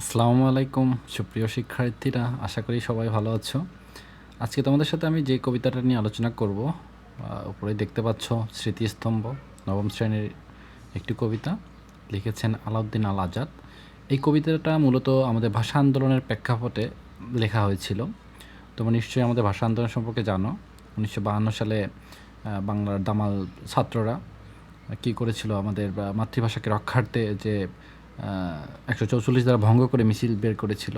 আসসালামু আলাইকুম, সুপ্রিয় শিক্ষার্থীরা, আশা করি সবাই ভালো আছো। আজকে তোমাদের সাথে আমি যে কবিতাটা নিয়ে আলোচনা করব উপরে দেখতে পাচ্ছ স্মৃতিস্তম্ভ, নবম শ্রেণির একটি কবিতা, লিখেছেন আলাউদ্দিন আল আজাদ। এই কবিতাটা মূলত আমাদের ভাষা আন্দোলনের প্রেক্ষাপটে লেখা হয়েছিল। তোমরা নিশ্চয়ই আমাদের ভাষা আন্দোলন সম্পর্কে জানো, উনিশশো সালে বাংলার দামাল ছাত্ররা কী করেছিল আমাদের মাতৃভাষাকে রক্ষার্থে যে একশো চৌচল্লিশ দ্বারা ভঙ্গ করে মিছিল বের করেছিল।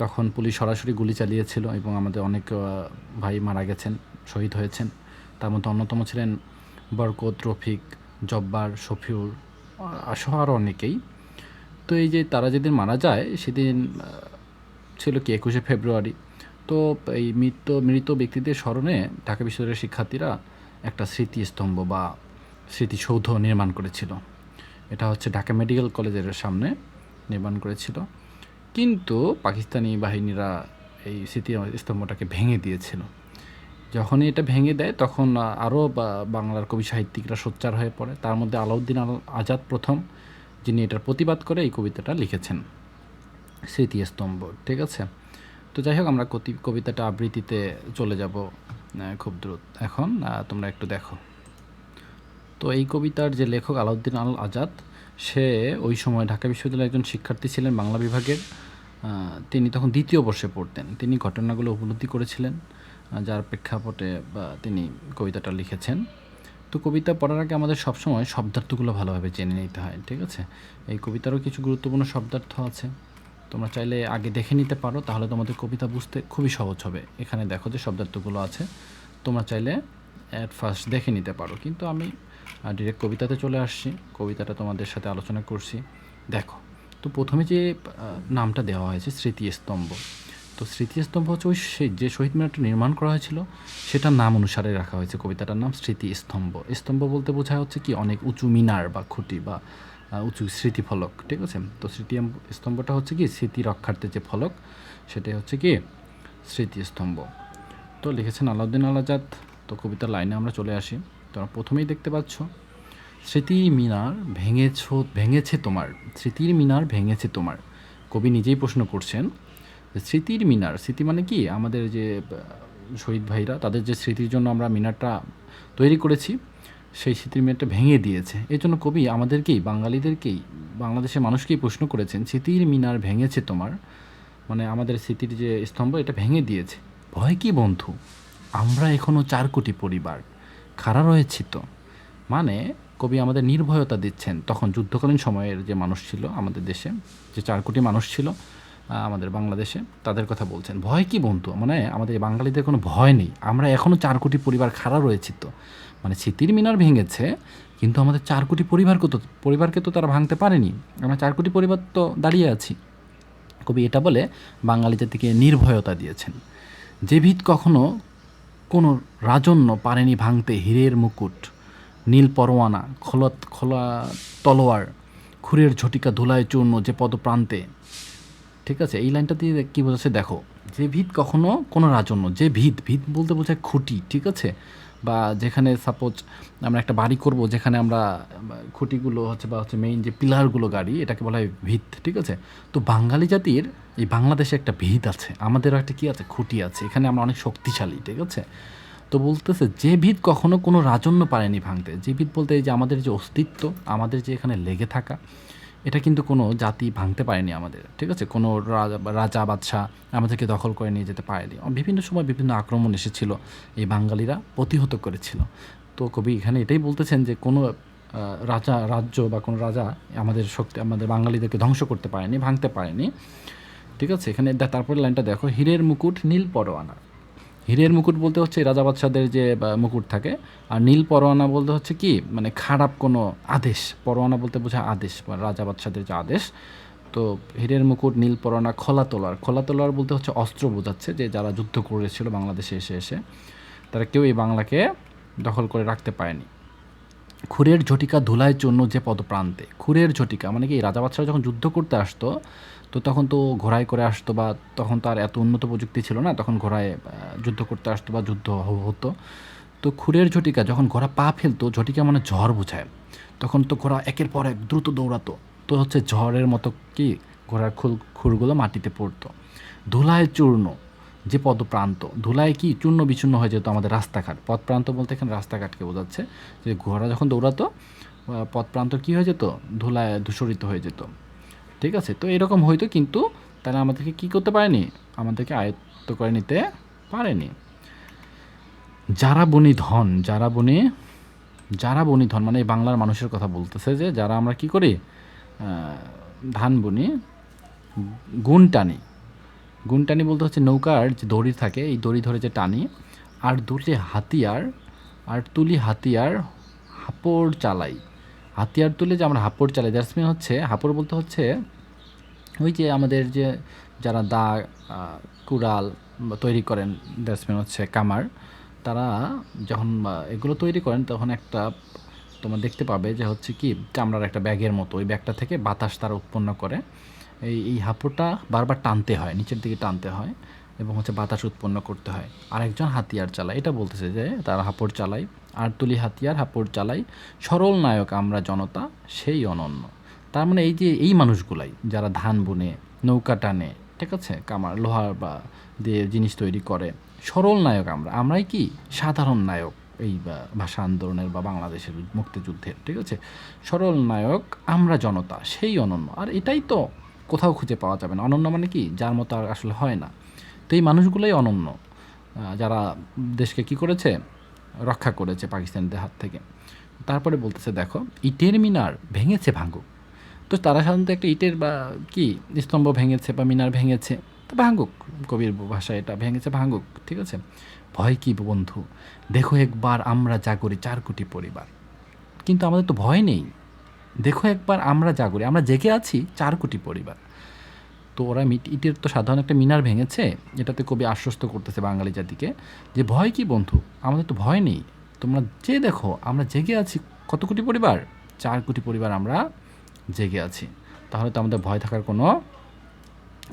তখন পুলিশ সরাসরি গুলি চালিয়েছিল এবং আমাদের অনেক ভাই মারা গেছেন, শহীদ হয়েছেন। তার মধ্যে অন্যতম ছিলেন বরকত, রফিক, জব্বার শফিউর সহ আরও অনেকেই। তো এই যে তারা যেদিন মারা যায়, সেদিন ছিল কি একুশে ফেব্রুয়ারি। তো এই মৃত মৃত ব্যক্তিদের স্মরণে ঢাকা বিশ্ববিদ্যালয়ের শিক্ষার্থীরা একটা স্মৃতিস্তম্ভ বা স্মৃতিসৌধ নির্মাণ করেছিল। এটা হচ্ছে ঢাকা মেডিকেল কলেজের সামনে নির্মাণ করেছিল। কিন্তু পাকিস্তানি বাহিনীরা এই স্মৃতি স্তম্ভটাকে ভেঙে দিয়েছিল। যখনই এটা ভেঙে দেয়, তখন আরও বাংলার কবি সাহিত্যিকরা সোচ্চার হয়ে পড়ে। তার মধ্যে আলাউদ্দিন আল আজাদ প্রথম, যিনি এটার প্রতিবাদ করে এই কবিতাটা লিখেছেন। স্মৃতিস্তম্ভ ঠিক আছে? তো যাই হোক, আমরা কবিতাটা আবৃত্তিতে চলে যাব খুব দ্রুত। এখন তোমরা একটু দেখো। তো এই কবিতার যে লেখক আলাউদ্দিন আল আজাদ, সে ওই সময় ঢাকা বিশ্ববিদ্যালয়ের একজন শিক্ষার্থী ছিলেন বাংলা বিভাগের। তিনি তখন দ্বিতীয় বর্ষে পড়তেন। তিনি ঘটনাগুলো উপলব্ধি করেছিলেন যার প্রেক্ষাপটে তিনি কবিতাটা লিখেছেন। তো কবিতা পড়ার আগে আমাদের সবসময় শব্দার্থগুলো ভালোভাবে জেনে নিতে হয়, ঠিক আছে? এই কবিতারও কিছু গুরুত্বপূর্ণ শব্দার্থ আছে। তোমরা চাইলে আগে দেখে নিতে পারো, তাহলে তোমাদের কবিতা বুঝতে খুবই সহজ হবে। এখানে দেখো যে শব্দার্থগুলো আছে। তোমরা চাইলে অ্যাট ফার্স্ট দেখে নিতে পারো। কিন্তু আমি ডিরেক্ট কবিতাতে চলে আসছি। কবিতাটা তোমাদের সাথে আলোচনা করছি। দেখো, তো প্রথমে যে নামটা দেওয়া হয়েছে স্মৃতিস্তম্ভ। তো স্মৃতিস্তম্ভ হচ্ছে ওই সেই যে শহীদ মিনারটা নির্মাণ করা হয়েছিল, সেটার নাম অনুসারে রাখা হয়েছে। কবিতাটার নাম স্মৃতিস্তম্ভ। স্তম্ভ বলতে বোঝা হচ্ছে কি, অনেক উঁচু মিনার বা খুঁটি বা উঁচু স্মৃতিফলক, ঠিক আছে? তো স্মৃতি স্তম্ভটা হচ্ছে কি, স্মৃতি রক্ষার্থে যে ফলক, সেটাই হচ্ছে কি, স্মৃতিস্তম্ভ। তো লিখেছেন আলাউদ্দিন আল আজাদ তো কবিতার লাইনে আমরা চলে আসি। তোমরা প্রথমেই দেখতে পাচ্ছ স্মৃতি মিনার ভেঙেছ, ভেঙেছে তোমার, স্মৃতির মিনার ভেঙেছে তোমার। কবি নিজেই প্রশ্ন করছেন স্মৃতির মিনার, স্মৃতি মানে কি? আমাদের যে শহীদ ভাইরা, তাদের যে স্মৃতির জন্য আমরা মিনারটা তৈরি করেছি, সেই স্মৃতির মিনারটা ভেঙে দিয়েছে। এই জন্য কবি আমাদেরকেই, বাঙালিদেরকেই, বাংলাদেশের মানুষকেই প্রশ্ন করেছেন, স্মৃতির মিনার ভেঙেছে তোমার মানে আমাদের স্মৃতির যে স্তম্ভ, এটা ভেঙে দিয়েছে। ভয় কি বন্ধু? আমরা এখনও চার কোটি পরিবার খাড়া রয়েছি তো। মানে কবি আমাদের নির্ভয়তা দিচ্ছেন। তখন যুদ্ধকালীন সময়ের যে মানুষ ছিল আমাদের দেশে, যে চার কোটি মানুষ ছিল আমাদের বাংলাদেশে, তাদের কথা বলছেন। ভয় কি বন্ধু? মানে আমাদের বাঙালিদের কোনো ভয় নেই। আমরা এখনও চার কোটি পরিবার খাড়া রয়েছি তো। মানে স্মৃতির মিনার ভেঙেছে, কিন্তু আমাদের চার কোটি পরিবারকে তো পরিবারকে তো তারা ভাঙতে পারেনি। আমরা চার কোটি পরিবার তো দাঁড়িয়ে আছি। কবি এটা বলে বাঙালি জাতিকে নির্ভয়তা দিয়েছেন। যে ভিত কখনো কোনো রাজন্য পারেনি ভাঙতে হীরের মুকুট, নীল পরোয়ানা, খোলত খোলা তলোয়ার, খুরের ঝটিকা ধুলায় চূর্ণ যে পদপ্রান্তে। ঠিক আছে, এই লাইনটা দিয়ে কী বোঝাচ্ছে? দেখো, যে ভিত কখনো কোনো রাজন্য, যে ভিত ভিত বলতে বোঝায় খুঁটি, ঠিক আছে? বা যেখানে সাপোজ আমরা একটা বাড়ি করব, যেখানে আমরা খুঁটিগুলো হচ্ছে বা হচ্ছে মেইন যে পিলারগুলো গাড়ি, এটাকে বলা হয় ভিত, ঠিক আছে? তো বাঙালি জাতির এই বাংলাদেশে একটা ভিত আছে আমাদেরও একটা কী আছে? খুঁটি আছে, এখানে আমরা অনেক শক্তিশালী, ঠিক আছে? তো বলতেছে যে ভিত কখনো কোনো রাজন্য পারেনি ভাঙতে, যে ভিত বলতে এই যে আমাদের যে অস্তিত্ব, আমাদের যে এখানে লেগে থাকা এটা কিন্তু কোনো জাতি ভাঙতে পারেনি আমাদের, ঠিক আছে? কোনো রাজা রাজা, বাদশাহ আমাদেরকে দখল করে নিয়ে যেতে পারেনি। বিভিন্ন সময় বিভিন্ন আক্রমণ এসেছিল, এই বাঙালিরা প্রতিহত করেছিল। তো কবি এখানে এটাই বলতেছেন যে কোনো রাজা, রাজ্য বা কোনো রাজা আমাদের শক্তি, আমাদের বাঙালিদেরকে ধ্বংস করতে পারেনি, ভাঙতে পারেনি, ঠিক আছে? এখানে তারপরে লাইনটা দেখো, হীরের মুকুট নীল পরোয়ানা। হীরের মুকুট বলতে হচ্ছে রাজা বাদশাদের যে মুকুট থাকে। আর নীল পরোয়ানা বলতে হচ্ছে কি? মানে খারাপ কোনো আদেশ। পরোয়ানা বলতে বোঝা আদেশ রাজা বাদশাদের যে আদেশ। তো হীরের মুকুট, নীল পরোয়ানা, খোলা তোলার খোলা তোলার বলতে হচ্ছে অস্ত্র বোঝাচ্ছে যে, যারা যুদ্ধ করেছিল বাংলাদেশে এসে এসে, তারা কেউ এই বাংলাকে দখল করে রাখতে পারেনি। খুরের ঝটিকা ধুলায় জন্য যে পদপ্রান্তে, খুরের ঝটিকা মানে কি রাজা বাদশারা যখন যুদ্ধ করতে আসতো, তো তখন তো ঘোড়ায় করে আসতো বা তখন তার এত উন্নত প্রযুক্তি ছিল না, তখন ঘোড়ায় যুদ্ধ করতে আসতো বা যুদ্ধ হতো। তো খুরের ঝটিকা যখন ঘোড়া পা ফেলতো, ঝটিকা মানে ঝড় বোঝায়। তখন তো ঘোড়া একের পর এক দ্রুত দৌড়াতো। তো হচ্ছে ঝড়ের মতো কি, ঘোড়ার খুল, খুরগুলো মাটিতে পড়তো। ধুলায় চূর্ণ যে পদপ্রান্ত ধুলায় কি চূর্ণ বিচূর্ণ হয়ে যেত আমাদের রাস্তাঘাট? পথপ্রান্ত বলতে এখানে রাস্তাঘাটকে বোঝাচ্ছে। যে ঘোড়া যখন দৌড়াতো আহ, পথপ্রান্ত কী হয়ে যেত? ধুলায় ধূসরিত হয়ে যেত। ঠিক আছে? তো এরকম হয়তো কিন্তু তারা আমাদেরকে কি করতে পারেনি? আমাদেরকে আয়ত্ত করে নিতে পারেনি। যারা বনি ধন যারা বনি যারা বনি ধন মানে এই বাংলার মানুষের কথা বলতেছে যে যারা আমরা কি করি? ধান বনি গুণ টানি। গুণ টানি বলতে হচ্ছে নৌকার যে দড়ি থাকে, এই দড়ি ধরে যে টানি, আর দুটি হাতিয়ার, আর তুলি হাতিয়ার হাপড় চালাই। হাতিয়ার তুলে যে আমরা হাপড় চালাই দ্যাটস মিন হচ্ছে, হাপড় বলতে হচ্ছে ওই যে আমাদের যে যারা দা কুড়াল তৈরি করেন দ্যাটসম্যান হচ্ছে কামার, তারা যখন এগুলো তৈরি করেন, তখন একটা তোমরা দেখতে পাবে যে হচ্ছে কি চামড়ার একটা ব্যাগের মতো, ওই ব্যাগটা থেকে বাতাস তারা উৎপন্ন করে। এই এই হাঁপুরটা বারবার টানতে হয়, নিচের দিকে টানতে হয় এবং হচ্ছে বাতাস উৎপন্ন করতে হয়। আরেকজন হাতিয়ার চালায়, এটা বলতেছে যে তারা হাঁপড় চালায় আর তুলি হাতিয়ার হাঁপড় চালাই সরল নায়ক আমরা জনতা, সেই অনন্য। তার মানে এই যে এই মানুষগুলাই, যারা ধান বুনে, নৌকা টানে, ঠিক আছে, কামার, লোহার বা দিয়ে জিনিস তৈরি করে, সরল নায়ক আমরা। আমরাই কি? সাধারণ নায়ক এই ভাষা আন্দোলনের বা বাংলাদেশের মুক্তিযুদ্ধের, ঠিক আছে? সরল নায়ক আমরা জনতা, সেই অনন্য। আর এটাই তো কোথাও খুঁজে পাওয়া যাবে না। অনন্য মানে কি? যার মতো আর আসলে হয় না। তো এই মানুষগুলোই অনন্য। যারা দেশকে কি করেছে? রক্ষা করেছে পাকিস্তানিদের হাত থেকে। তারপরে বলতেছে, দেখো, ইটের মিনার ভেঙেছে ভাঙ্গুক। তো তারা সাধারণত একটা ইটের বা কি, স্তম্ভ ভেঙেছে বা মিনার ভেঙেছে, তো ভাঙ্গুক। কবির ভাষায় এটা, ভেঙেছে, ভাঙ্গুক, ঠিক আছে? ভয় কি বন্ধু? দেখো একবার আমরা জাগরি চার কোটি পরিবার। কিন্তু আমাদের তো ভয় নেই। দেখো একবার, আমরা জাগরি আমরা জেগে আছি চার কোটি পরিবার। তো ওরা ইটের তো সাধারণ একটা মিনার ভেঙেছে, এটাতে কবি আশ্বস্ত করতেছে বাঙালি জাতিকে, যে ভয় কি বন্ধু? আমাদের তো ভয় নেই। তোমরা যে দেখো, আমরা জেগে আছি কত কোটি পরিবার? চার কোটি পরিবার আমরা জেগে আছি। তাহলে তো আমাদের ভয় থাকার কোনো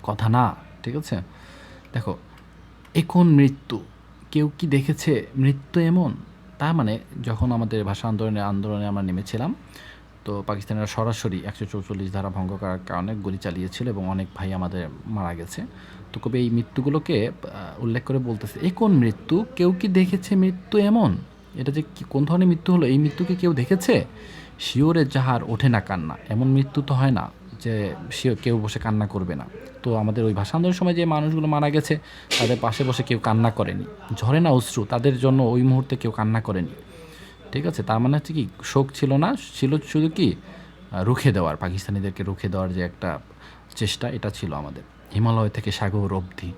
কথা না, ঠিক আছে? দেখো এখন মৃত্যু? কেউ কি দেখেছে মৃত্যু এমন? তার মানে যখন আমাদের ভাষা আন্দোলনে আন্দোলনে আমরা নেমেছিলাম তো পাকিস্তানিরা সরাসরি একশো চৌচল্লিশ ধারা ভঙ্গ করার কারণে গুলি চালিয়েছিল এবং অনেক ভাই আমাদের মারা গেছে। তো কবি, এই মৃত্যুগুলোকে উল্লেখ করে বলতেছে, এ কোন মৃত্যু? কেউ কি দেখেছে মৃত্যু এমন? এটা যে কোন ধরনের মৃত্যু হলো? এই মৃত্যুকে কেউ দেখেছে? শিওরে যাহার ওঠে না কান্না, এমন মৃত্যু তো হয় না যে শিও কেউ বসে কান্না করবে না। তো আমাদের ওই ভাষা আন্দোলনের সময় যে মানুষগুলো মারা গেছে, তাদের পাশে বসে কেউ কান্না করেনি। ঝরে না অশ্রু, তাদের জন্য ওই মুহূর্তে কেউ কান্না করেনি। ঠিক আছে? তার মানে হচ্ছে কি, শোক ছিল না, ছিল শুধু কি রুখে দেওয়ার, পাকিস্তানিদেরকে রুখে দেওয়ার যে একটা চেষ্টা, এটা ছিল আমাদের। হিমালয় থেকে সাগর অবধি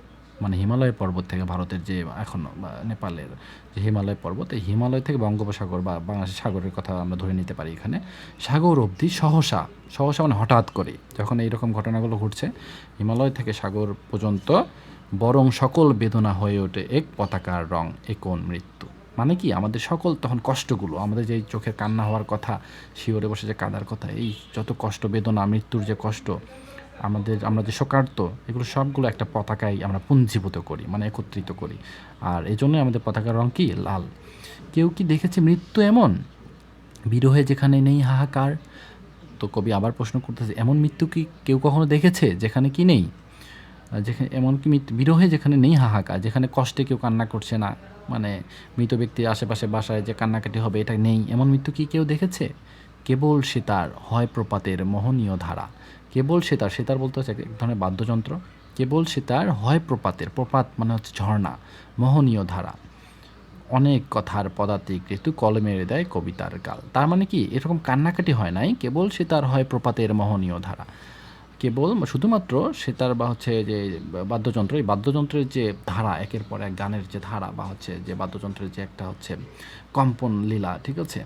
মানে হিমালয় পর্বত থেকে ভারতের যে এখনও নেপালের যে হিমালয় পর্বত, এই হিমালয় থেকে বঙ্গোপসাগর বা বাংলাদেশের সাগরের কথা আমরা ধরে নিতে পারি এখানে। সাগর অবধি সহসা সহসা মানে হঠাৎ করে, যখন এইরকম ঘটনাগুলো ঘটছে, হিমালয় থেকে সাগর পর্যন্ত বরং সকল বেদনা হয়ে ওঠে এক পতাকার রং একন মৃত্যু। মানে কি? আমাদের সকল তখন কষ্টগুলো, আমাদের যে চোখের কান্না হওয়ার কথা, শিওরে বসে যে কাদার কথা, এই যত কষ্ট, বেদনা, মৃত্যুর যে কষ্ট, আমাদের, আমরা যে শোকার্ত, এগুলো সবগুলো একটা পতাকায় আমরা পুঞ্জীভূত করি মানে একত্রিত করি। আর এই জন্যই আমাদের পতাকার রং কি? লাল। কেউ কি দেখেছে মৃত্যু এমন? বিরহে যেখানে নেই হাহাকার, তো কবি আবার প্রশ্ন করতেছে, এমন মৃত্যু কি কেউ কখনো দেখেছে, যেখানে কি নেই? যেখানে এমনকি বিরহে যেখানে নেই হাহাকার, যেখানে কষ্টে কেউ কান্না করছে না মানে মৃত ব্যক্তির আশেপাশে বাসায় যে কান্নাকাটি হবে এটা নেই। এমন মৃত্যু কি কেউ দেখেছে? কেবল সেতার হয় প্রপাতের মোহনীয় ধারা। কেবল সেতার সেতার বলতে হচ্ছে এক ধরনের বাদ্যযন্ত্র। কেবল সেতার হয় প্রপাতের প্রপাত মানে হচ্ছে ঝর্ণা, মোহনীয় ধারা। অনেক কথার পদাতিক ঋতু কলমের দেয় কবিতার গাল। তার মানে কি? এরকম কান্নাকাটি হয় নাই। কেবল সে তার হয় প্রপাতের মোহনীয় ধারা। কেবল শুধুমাত্র সেতার বা হচ্ছে যে বাদ্যযন্ত্র এই বাদ্যযন্ত্রের যে ধারা, একের পর এক গানের যে ধারা, বা হচ্ছে যে বাদ্যযন্ত্রের যে একটা হচ্ছে কম্পন লীলা, ঠিক আছে?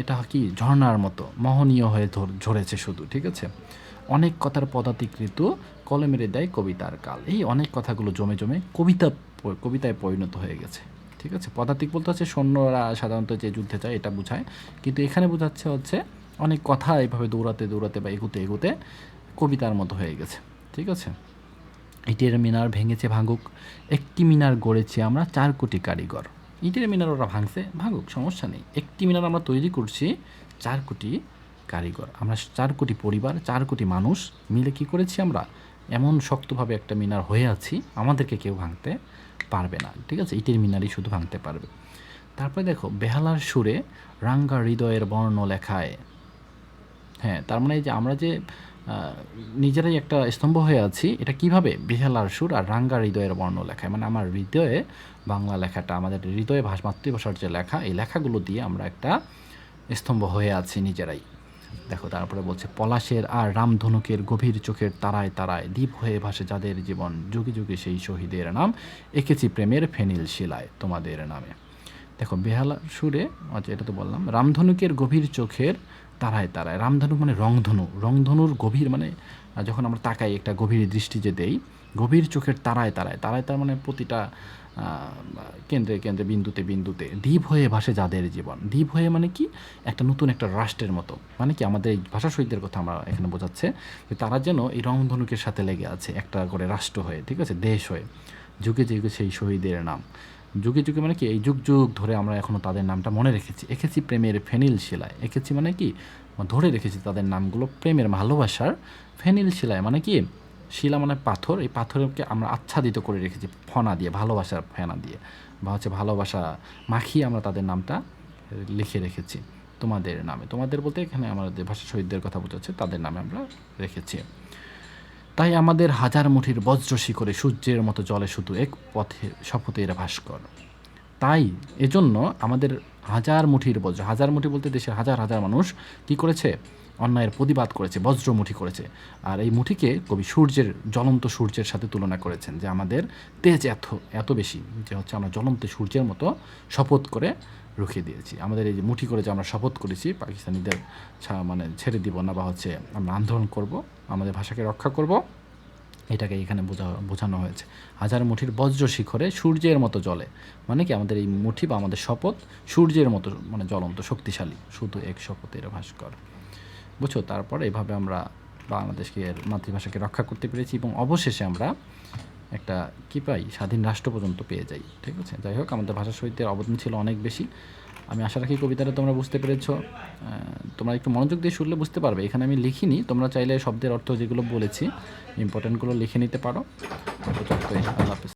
এটা কি ঝর্ণার মতো, মোহনীয় হয়ে ঝরেছে শুধু, ঠিক আছে? অনেক কথার পদাতিক ঋতু কলমে মেরে দেয় কবিতার কাল। এই অনেক কথাগুলো জমে জমে কবিতা কবিতায় পরিণত হয়ে গেছে, ঠিক আছে? পদাতিক বলতে হচ্ছে সৈন্যরা সাধারণত যে যুদ্ধে যায় এটা বোঝায়, কিন্তু এখানে বোঝাচ্ছে হচ্ছে অনেক কথা এইভাবে দৌড়াতে দৌড়াতে বা এগুতে এগুতে কবিতার মতো হয়ে গেছে। ঠিক আছে? ইটের মিনার ভেঙেছে ভাঙুক, একটি মিনার গড়েছি আমরা চার কোটি কারিগর। ইটের মিনার ওরা ভাঙছে, ভাঙুক, সমস্যা নেই। একটি মিনার আমরা তৈরি করছি, চার কোটি কারিগর। আমরা চার কোটি পরিবার, চার কোটি মানুষ মিলে কি করেছি আমরা? এমন শক্তভাবে একটা মিনার হয়ে আছি, আমাদেরকে কেউ ভাঙতে পারবে না। ঠিক আছে? ইটের মিনারই শুধু ভাঙতে পারবে। তারপরে দেখো, বেহালার সুরে রাঙ্গা হৃদয়ের বর্ণ লেখায় হ্যাঁ তার মানে যে আমরা যে নিজেরাই একটা স্তম্ভ হয়ে আছি। এটা কীভাবে? বিহালার সুর আর রাঙ্গা হৃদয়ের বর্ণ লেখায়। মানে আমার হৃদয়ে বাংলা লেখাটা, আমাদের হৃদয়ে ভাষ মাতৃভাষার যে লেখা, এই লেখাগুলো দিয়ে আমরা একটা স্তম্ভ হয়ে আছি নিজেরাই। দেখো, তারপরে বলছে, পলাশের আর রামধনুকের গভীর চোখের তারায় তারায় দ্বীপ হয়ে ভাসে যাদের জীবন। যুগে যুগে সেই শহীদের নাম, এঁকেছি প্রেমের ফেনিল শিলায় তোমাদের নামে। দেখো, বেহালা সুরে আচ্ছা এটা তো বললাম, রামধনুকের গভীর চোখের তারায় তারায়। রামধনু মানে রংধনু। রংধনুর গভীর মানে যখন আমরা তাকাই, একটা গভীর দৃষ্টি যে দেই, গভীর চোখের তারায় তারায়। তারায় তার মানে প্রতিটা কেন্দ্রে কেন্দ্রে, বিন্দুতে বিন্দুতে। দ্বীপ হয়ে ভাসে যাদের জীবন। দ্বীপ হয়ে মানে কি? একটা নতুন একটা রাষ্ট্রের মতো। মানে কি? আমাদের এই ভাষা শহীদদের কথা আমরা এখানে বোঝাচ্ছে যে তারা যেন এই রংধনুকের সাথে লেগে আছে, একটা করে রাষ্ট্র হয়ে, ঠিক আছে? দেশ হয়ে। যুগে যুগে সেই শহীদের নাম। যুগে যুগে মানে কি, এই যুগ যুগ ধরে আমরা এখনও তাদের নামটা মনে রেখেছি। এঁকেছি প্রেমের ফেনিল শিলায়। এঁকেছি মানে কি, ধরে রেখেছি তাদের নামগুলো প্রেমের ভালোবাসার ফেনিল শিলায়। মানে কি, শিলা মানে পাথর। এই পাথরকে আমরা আচ্ছাদিত করে রেখেছি ফনা দিয়ে, ভালোবাসার ফেনা দিয়ে। বা হচ্ছে ভালোবাসা মাখিয়ে আমরা তাদের নামটা লিখে রেখেছি। তোমাদের নামে। তোমাদের বলতে এখানে আমাদের ভাষা শহীদদের কথা বোঝাচ্ছে তাদের নামে আমরা রেখেছি। তাই আমাদের হাজার মুঠির বজ্র শিখরে সূর্যের মতো জলে শুধু এক পথে শপথে শপথের ভাস্কর। তাই এজন্য আমাদের হাজার মুঠির বজ্র, হাজার মুঠি বলতে দেশের হাজার হাজার মানুষ কি করেছে? অন্যায়ের প্রতিবাদ করেছে, বজ্রমুঠি করেছে। আর এই মুঠিকে কবি সূর্যের, জ্বলন্ত সূর্যের সাথে তুলনা করেছেন যে আমাদের তেজ এত এত বেশি যে হচ্ছে আমরা জ্বলন্ত সূর্যের মতো শপথ করে রুখে দিয়েছি। আমাদের এই যে মুঠি করে যে আমরা শপথ করেছি, পাকিস্তানিদের মানে ছেড়ে দিব না বা হচ্ছে আমরা আন্দোলন করব, আমাদের ভাষাকে রক্ষা করব, এটাকে এখানে বোঝা, বোঝানো হয়েছে। হাজার মুঠির বজ্র শিখরে সূর্যের মতো জলে মানে কি আমাদের এই মুঠি বা আমাদের শপথ সূর্যের মতো মানে জ্বলন্ত, শক্তিশালী। শুধু এক শপথের ভাস্কর বুঝছ তারপর এভাবে আমরা বাংলাদেশকে মাতৃভাষাকে রক্ষা করতে পেরেছি এবং অবশেষে আমরা একটা কী পাই? স্বাধীন রাষ্ট্র পর্যন্ত পেয়ে যাই, ঠিক আছে? যাই হোক, আমাদের ভাষা সাহিত্যের অবদান ছিল অনেক বেশি। আমি আশা রাখি কবিতাটা তোমরা বুঝতে পেরেছ। তোমরা একটু মনোযোগ দিয়ে শুনলে বুঝতে পারবে। এখানে আমি লিখিনি, তোমরা চাইলে শব্দের অর্থ যেগুলো বলেছি ইম্পর্টেন্টগুলো লিখে নিতে পারো। আল্লাহ